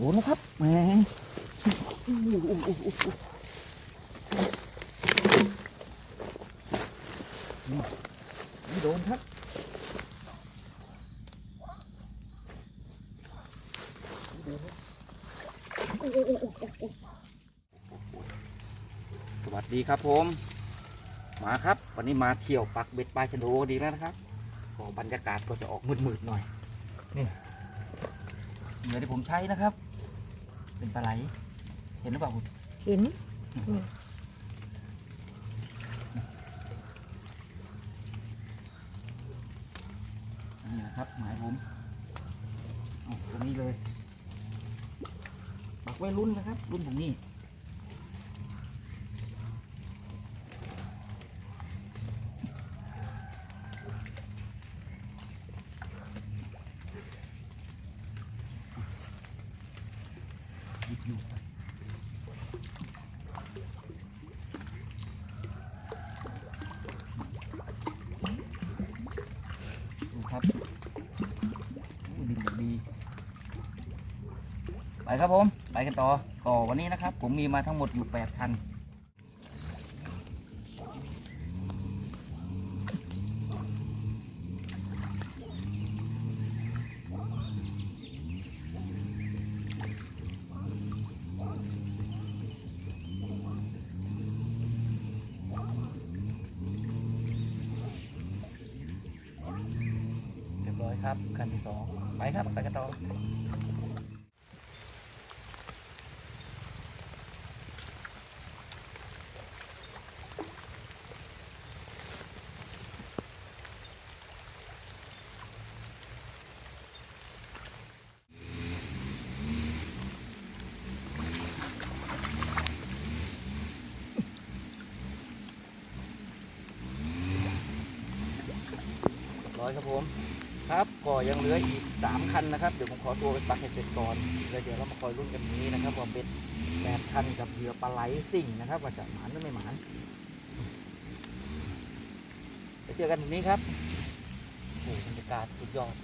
โดนแล้วครับแหมไม่โดนครับสวัสดีครับผม มาครับ วันนี้มาเที่ยวปักเบ็ดปลาชะโดดีแล้วนะครับก็บรรยากาศก็จะออกมืดๆหน่อยนี่เหยื่อที่ผมใช้นะครับ เป็นปลาไหล เห็นหรือเปล่าคุณเห็นนี่นะครับ หมายผมเอาตรงนี้เลยปักไว้รุ่นนะครับ รุ่นผมนี่ หยิบอยู่ครับดู ครับดินอย่างดี ไปครับผม ไปกันต่อก่อวันนี้นะครับ ผมมีมาทั้งหมดอยู่8คัน เรียบร้อย ครับคันที่สองไปครับไปกันต่อร้อยครับผม ครับก็ยังเหลืออีกสามคันนะครับ เดี๋ยวผมขอตัวไปปักให้เสร็จก่อนแล้วเดี๋ยวเรามาคอยรุ่นกันนี้นะครับว่าเป็นแปดคันกับเหยื่อปลาไหลสิ่งนะครับ ว่าจะหมานหรือไม่หมานไปเจอกันตรงนี้ครับโอ้บรรยากาศสุดยอด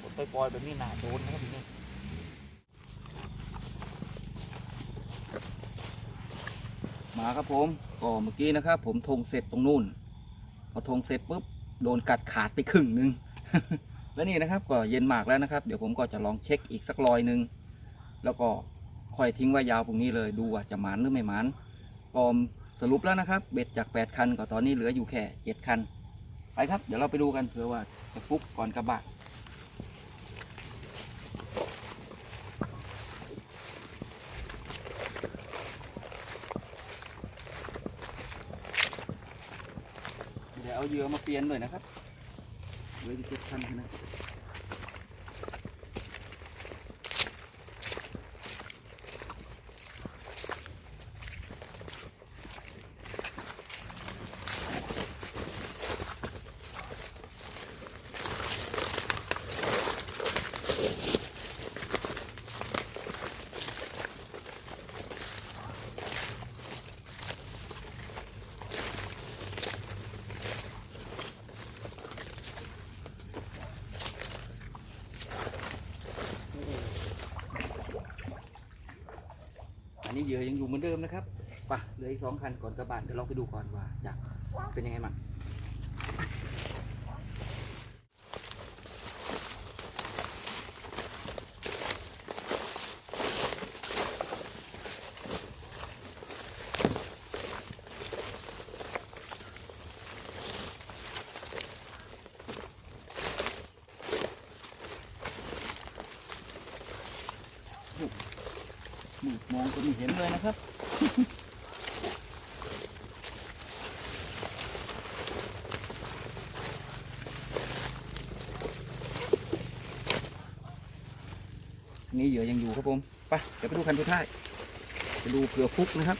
ฝนปล่อยๆแบบนี้หนาโดนนะครับทีนี้มาครับผมก็เมื่อกี้นะครับ ผมทงเสร็จตรงนู่นพอทงเสร็จปุ๊บโดนกัดขาดไปครึ่งหนึ่ง แล้วนี่นะครับก็เย็นมากแล้วนะครับ เดี๋ยวผมก็จะลองเช็คอีกสักรอยหนึ่งแล้วก็ค่อยทิ้งไว้ยาวตรงนี้เลยดูว่าจะหมานหรือไม่หมานก็สรุปแล้วนะครับ เบ็ดจาก 8 คันก็ตอนนี้เหลืออยู่แค่7คันไปครับเดี๋ยวเราไปดูกันเผื่อว่าจะฟุกก่อนกระบะเดี๋ยวเอาเยื่อมาเปลี่ยนหน่อยนะครับ เลยทุกท่านนะ นี้เหยื่อยังอยู่เหมือนเดิมนะครับไปเหลืออีกสองคันก่อนกระบะเดี๋ยวเราไปดูก่อนว่าจะเป็นยังไงมั่ง ก็ไม่เห็นเลยนะครับนี่เหยื่อยังอยู่ครับผมไปเดี๋ยวไปดูคันสุท้ายไปดูเผื่อฟุกนะครับ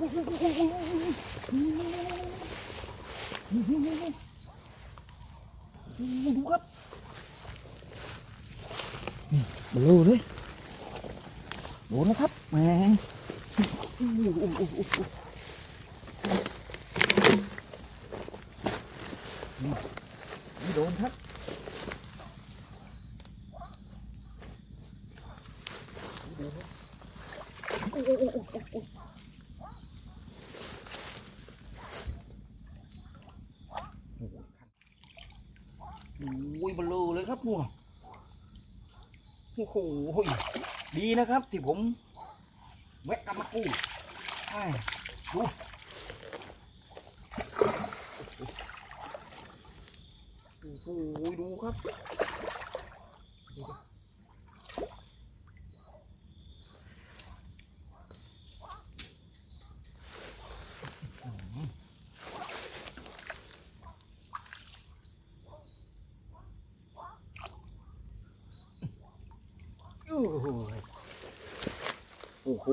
ดูครับม Đúng gấp Blue đấy Bố nó thấp mà Đố nó thấp Ui, ui, ui, ui, ui. คั่วโอ้โหดีนะครับ ที่ผมแวะกลับมากู้ดูโอ้โหดูครับดูดิโอ้โหโอ้โห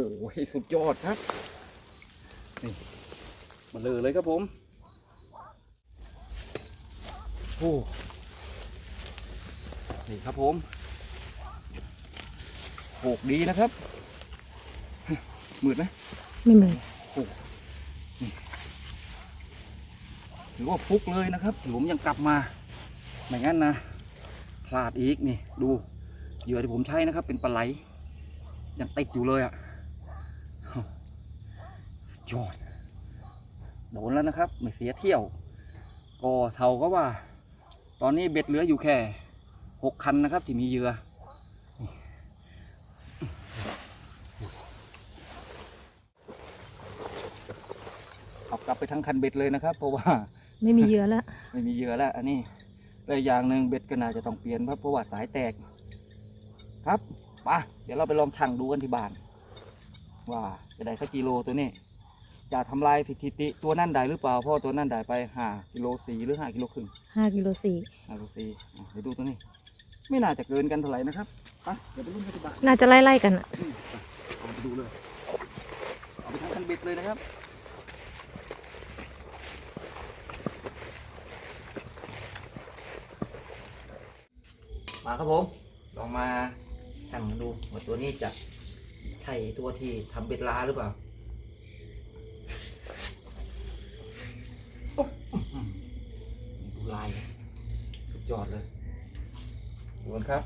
สุดยอดครับ นี่มาเลยเลยครับผมโอ้นี่ครับผมโหกดีนะครับมืดไหมไม่เหมือนถือว่าฟุกเลยนะครับถือผมยังกลับมาไม่งั้นนะพลาดอีกนี่ดูเหยื่อที่ผมใช้นะครับ เป็นปลาไหลยังติดอยู่เลยอะ่ะสุด ยอด โดนแล้วนะครับ ไม่เสียเที่ยว ก็เท่าก็ว่า ตอนนี้เบ็ดเหลืออยู่แค่หกคันนะครับ ที่มีเหยื่อเอากลับไปทั้งคันเบ็ดเลยนะครับ เพราะว่าไม่มีเหยื่อแล้วไม่มีเหยื่อแล้ว อันนี้แล้วอีกอย่างหนึ่งเบ็ดก็น่าจะต้องเปลี่ยนครับเพราะว่าสายแตก ครับไปเดี๋ยวเราไปลองชั่งดูกันที่บ้าน ว่าจะได้สักกิโลตัวนี้ จะทำลายสถิติตัวนั่นได้หรือเปล่าเพราะตัวนั่นได้ไปห้ากิโลสี่หรือห้ากิโลครึ่งห้ากิโลสี่ห้ากิโลสี่อะเดี๋ยวดูตัวนี้ ไม่น่าจะเกินกันเท่าไหร่นะครับไปเดี๋ยวไปรุ่นกันที่บ้านน่าจะไล่ๆกันอะอืมไปเอาไปดูเลยเอาไปทั้งคันเบ็ดเลยนะครับมาครับผม ลองมาชั่งดูว่าตัวนี้จะใช่ตัวที่ทำเบ็ดลาหรือเปล่า ยอดเลยดูครับ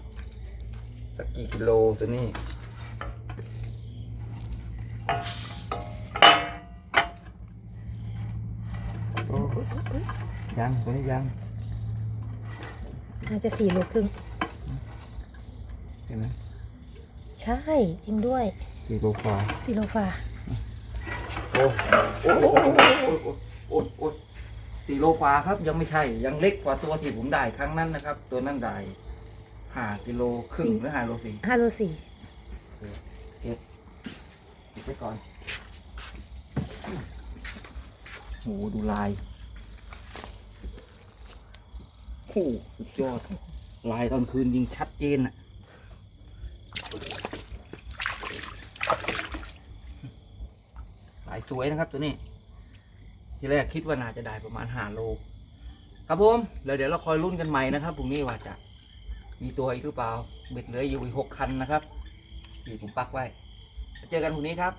สักกี่กิโลตัวนี้ยังตัวนี้ยังน่าจะสี่โลครึ่งเห็นไหมใช่จริงด้วยสี่โลฟาสี่โลฟาโอ้โอ้โอ้โอ้โอ้ สี่โลกว่าครับ ยังไม่ใช่ยังเล็กกว่าตัวที่ผมได้ครั้งนั้นนะครับ ตัวนั้นได้ห้ากิโลครึ่งหรือห้าโลสี่ห้าโลสี่เก็บเก็บไว้ก่อนโอ้โหดูลายโอ้สุดยอด ลายตอนคืนยิงชัดเจนอะลายสวยนะครับตัวนี้ ทีแรกคิดว่าน่าจะได้ประมาณห้าโล ครับผมแล้วเดี๋ยวเราคอยรุ่นกันใหม่นะครับพรุ่งนี้ว่าจะมีตัวอีกหรือเปล่าเบ็ดเหลืออยู่อีกหกคันนะครับที่ผมปักไว้ เจอกันพรุ่งนี้ครับ